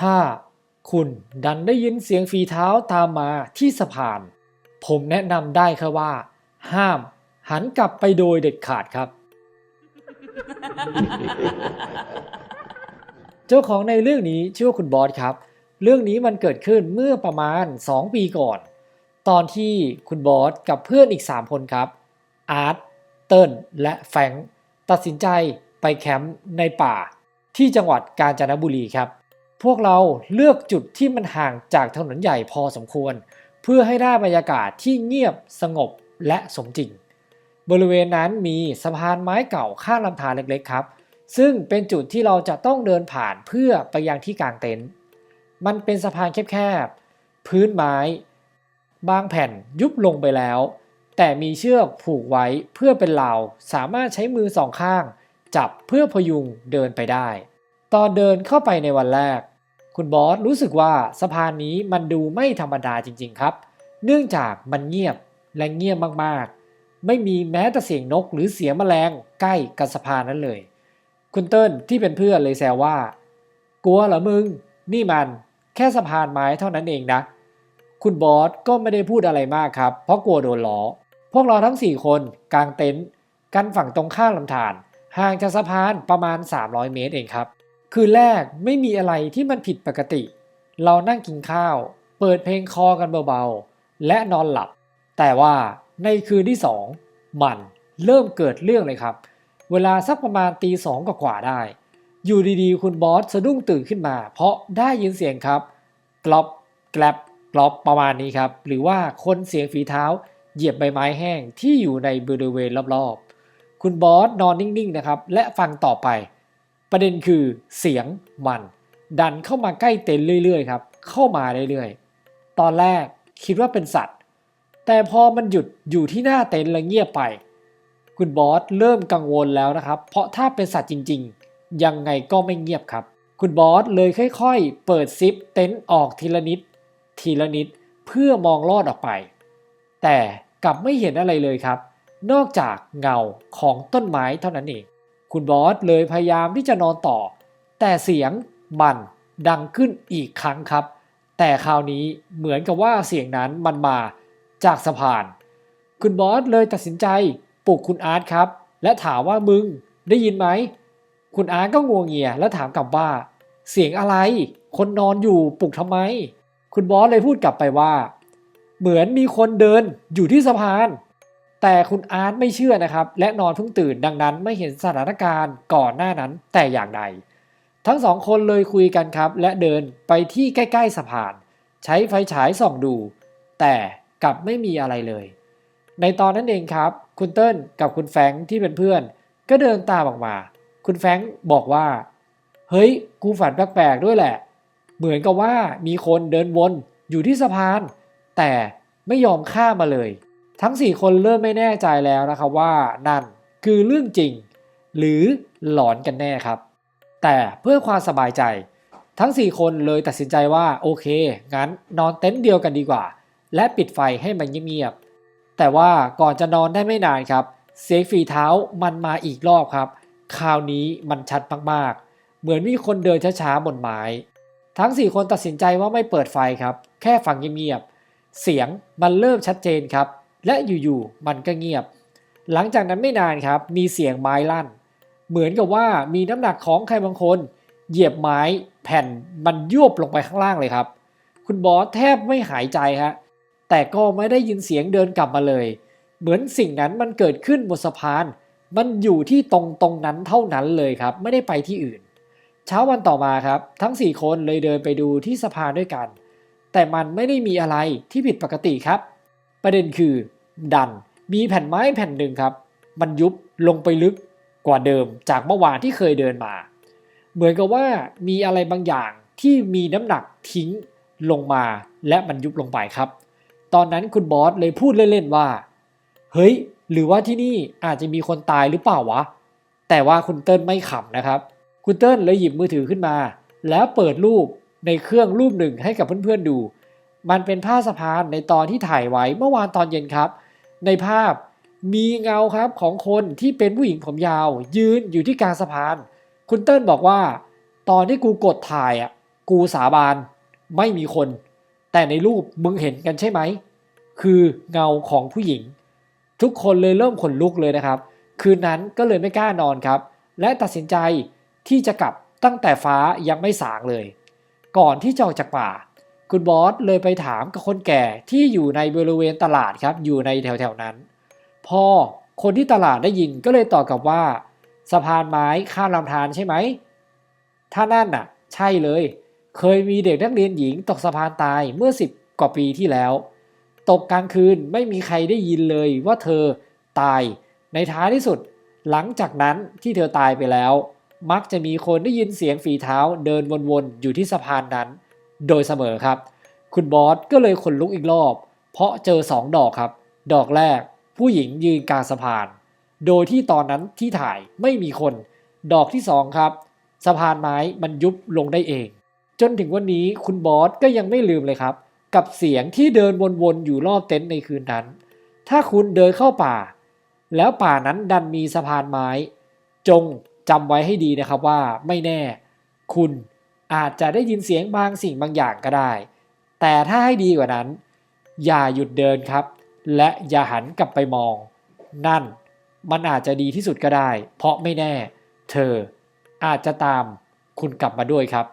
ถ้าคุณดันได้ยินเสียงฝีเท้าตามมาที่สะพาน ผมแนะนำได้แค่ว่า ห้ามหันกลับไปโดยเด็ดขาดครับ เจ้าของในเรื่องนี้ชื่อว่าคุณบอสครับ เรื่องนี้มันเกิดขึ้นเมื่อประมาณ 2 ปีก่อน ตอนที่คุณบอสกับเพื่อนอีก 3 คนครับ อาร์ต เติ้ล และแฟงตัดสินใจไปแคมป์ในป่าที่จังหวัดกาญจนบุรีครับ พวกเราเลือกจุดที่มันห่างจากถนนใหญ่พอสมควร เพื่อให้ได้บรรยากาศที่เงียบสงบและสมจริง บริเวณนั้นมีสะพานไม้เก่าข้ามลำธารเล็กๆครับ ซึ่งเป็นจุดที่เราจะต้องเดินผ่านเพื่อไปยังที่กลางเต็นท์มันเป็นสะพานแคบๆพื้นไม้ บางแผ่นยุบลงไปแล้ว แต่มีเชือกผูกไว้เพื่อเป็นราวสามารถใช้มือสองข้าง จับเพื่อพยุงเดินไปได้ ตอนเดินเข้าไปในวันแรก คุณบอสรู้สึกว่าสะพานนี้มันดูไม่ธรรมดาจริง ๆ ครับ เนื่องจากมันเงียบและเงียบมากๆ ไม่มีแม้แต่เสียงนกหรือเสียงแมลงใกล้กับสะพานนั้นเลย คุณเติ้ลที่เป็นเพื่อนเลยแซวว่า กลัวเหรอมึง นี่มันแค่สะพานไม้เท่านั้นเองนะ คุณบอสก็ไม่ได้พูดอะไรมากครับ เพราะกลัวโดนล้อ พวกเราทั้ง 4 คนกางเต็นท์กันฝั่งตรงข้ามลำธารห่างจากสะพานประมาณ 300 เมตรเองครับ คืนแรกไม่มีอะไรที่มันผิดปกติ เรานั่งกินข้าว เปิดเพลงคอกันเบาๆ และนอนหลับ แต่ว่าในคืนที่2มันเริ่มเกิดเรื่องเลยครับ เวลาสักประมาณตีสองกว่าได้ อยู่ดีๆ คุณบอสสะดุ้งตื่นขึ้นมา เพราะได้ยินเสียงครับกลอบแกลบกลอบประมาณนี้ครับ หรือว่าคนเสียงฝีเท้า เหยียบใบไม้แห้งที่อยู่ในบริเวณรอบๆ คุณบอสนอนนิ่งๆนะครับ และฟังต่อไป ประเด็นคือเสียงมัน ดันเข้ามาใกล้เต็นท์เรื่อยๆครับ เข้ามาเรื่อยๆ ตอนแรกคิดว่าเป็นสัตว์ แต่พอมันหยุดอยู่ที่หน้าเต็นท์และเงียบไป คุณบอสเริ่มกังวลแล้วนะครับ เพราะถ้าเป็นสัตว์จริงๆ ยังไงก็ไม่เงียบครับ คุณบอสเลยค่อยๆ เปิดซิปเต็นท์ออกทีละนิด ทีละนิดเพื่อมองลอดออกไป แต่กลับไม่เห็นอะไรเลยครับ นอกจากเงาของต้นไม้เท่านั้นเอง คุณบอสเลยพยายามที่จะนอนต่อ แต่เสียงมันดังขึ้นอีกครั้งครับ แต่คราวนี้เหมือนกับว่าเสียงนั้นมันมาจากสะพาน คุณบอสเลยตัดสินใจปลุกคุณอาร์ตครับ และถามว่ามึงได้ยินไหม คุณอาร์ตก็งวงเงียและถามกลับว่า เสียงอะไร คนนอนอยู่ปลุกทำไม คุณบอสเลยพูดกลับไปว่า เหมือนมีคนเดินอยู่ที่สะพาน แต่คุณอาร์ตไม่เชื่อนะครับ และนอนเพิ่งตื่นดังนั้นไม่เห็นสถานการณ์ก่อนหน้านั้นแต่อย่างใด ทั้งสองคนเลยคุยกันครับ และเดินไปที่ใกล้ๆสะพาน ใช้ไฟฉายส่องดู แต่กลับไม่มีอะไรเลย ในตอนนั้นเองครับ คุณเติ้ลกับคุณแฟงที่เป็นเพื่อน ก็เดินตามออกมา คุณแฟงบอกว่า เฮ้ย กูฝันแปลกๆด้วยแหละ เหมือนกับว่ามีคนเดินวนอยู่ที่สะพาน แต่ไม่ยอมข้ามมาเลย ทั้ง 4 คนเริ่มไม่แน่ใจแล้วนะครับว่านั่นคือเรื่องจริง หรือหลอนกันแน่ครับ แต่เพื่อความสบายใจ ทั้ง 4 คนเลยตัดสินใจว่าโอเค งั้นนอนเต็นท์เดียวกันดีกว่า และปิดไฟให้มันเงียบๆแต่ว่าก่อนจะนอนได้ไม่นานครับ เสียงฝีเท้ามันมาอีกรอบครับ คราวนี้มันชัดมากๆ เหมือนมีคนเดินช้าๆบนไม้ทั้ง 4 คนตัดสินใจว่าไม่เปิดไฟครับ แค่ฟังเงียบๆเสียงมันเริ่มชัดเจนครับ และอยู่ๆมันก็เงียบ หลังจากนั้นไม่นานครับมีเสียงไม้ลั่น เหมือนกับว่ามีน้ำหนักของใครบางคน เหยียบไม้แผ่นมันยวบลงไปข้างล่างเลยครับ คุณบอสแทบไม่หายใจฮะแต่ก็ไม่ได้ยินเสียงเดินกลับมาเลย เหมือนสิ่งนั้นมันเกิดขึ้นบนสะพาน มันอยู่ที่ตรงตรงนั้นเท่านั้นเลยครับ ไม่ได้ไปที่อื่น เช้าวันต่อมาครับ ทั้ง 4 คนเลยเดินไปดูที่สะพานด้วยกัน แต่มันไม่ได้มีอะไรที่ผิดปกติครับ ประเด็นคือดันมีแผ่นไม้แผ่นหนึ่งครับ มันยุบลงไปลึกกว่าเดิมจากเมื่อวานที่เคยเดินมา เหมือนกับว่ามีอะไรบางอย่างที่มีน้ำหนักทิ้งลงมาและมันยุบลงไปครับ ตอนนั้นคุณบอสเลยพูดเล่นๆว่า เฮ้ย หรือว่าที่นี่อาจจะมีคนตายหรือเปล่าวะ แต่ว่าคุณเติ้ลไม่ขำนะครับ คุณเติ้ลเลยหยิบมือถือขึ้นมา แล้วเปิดรูปในเครื่องรูปหนึ่งให้กับเพื่อนๆดู มันเป็นภาสะพานในตอนที่ถ่ายไว้เมื่อวานตอนเย็นครับ ในภาพมีเงาครับของคนที่เป็นผู้หญิงผมยาว ยืนอยู่ที่กลางสะพาน คุณเติ้ลบอกว่า ตอนที่กูกดถ่ายอะกูสาบานไม่มีคน แต่ในรูปมึงเห็นกันใช่ไหม คือเงาของผู้หญิง ทุกคนเลยเริ่มขนลุกเลยนะครับ คืนนั้นก็เลยไม่กล้านอนครับ และตัดสินใจที่จะกลับตั้งแต่ฟ้ายังไม่สางเลย ก่อนที่จะออกจากป่า คุณบอสเลยไปถามกับคนแก่ที่อยู่ในบริเวณตลาดครับ อยู่ในแถวๆนั้น พอคนที่ตลาดได้ยินก็เลยตอบกลับว่า สะพานไม้ข้ามลำธารใช่ไหม ถ้านั่นน่ะ ใช่เลย เคยมีเด็กนักเรียนหญิงตกสะพานตายเมื่อ10กว่าปีที่แล้ว ตกกลางคืนไม่มีใครได้ยินเลยว่าเธอตาย ในท้ายที่สุด หลังจากนั้นที่เธอตายไปแล้ว มักจะมีคนได้ยินเสียงฝีเท้าเดินวนๆอยู่ที่สะพานนั้น โดยเสมอครับ คุณบอสก็เลยขนลุกอีกรอบ เพราะเจอสองดอกครับ ดอกแรกผู้หญิงยืนกลางสะพาน โดยที่ตอนนั้นที่ถ่ายไม่มีคน ดอกที่สองครับ สะพานไม้มันยุบลงได้เอง จนถึงวันนี้คุณบอสก็ยังไม่ลืมเลยครับ กับเสียงที่เดินวนๆอยู่รอบเต็นท์ในคืนนั้น ถ้าคุณเดินเข้าป่า แล้วป่านั้นดันมีสะพานไม้ จงจำไว้ให้ดีนะครับว่าไม่แน่ คุณ อาจจะได้ยินเสียงบางสิ่งบางอย่างก็ได้ แต่ถ้าให้ดีกว่านั้น อย่าหยุดเดินครับ และอย่าหันกลับไปมอง นั่นมันอาจจะดีที่สุดก็ได้ เพราะไม่แน่ เธออาจจะตามคุณกลับมาด้วยครับ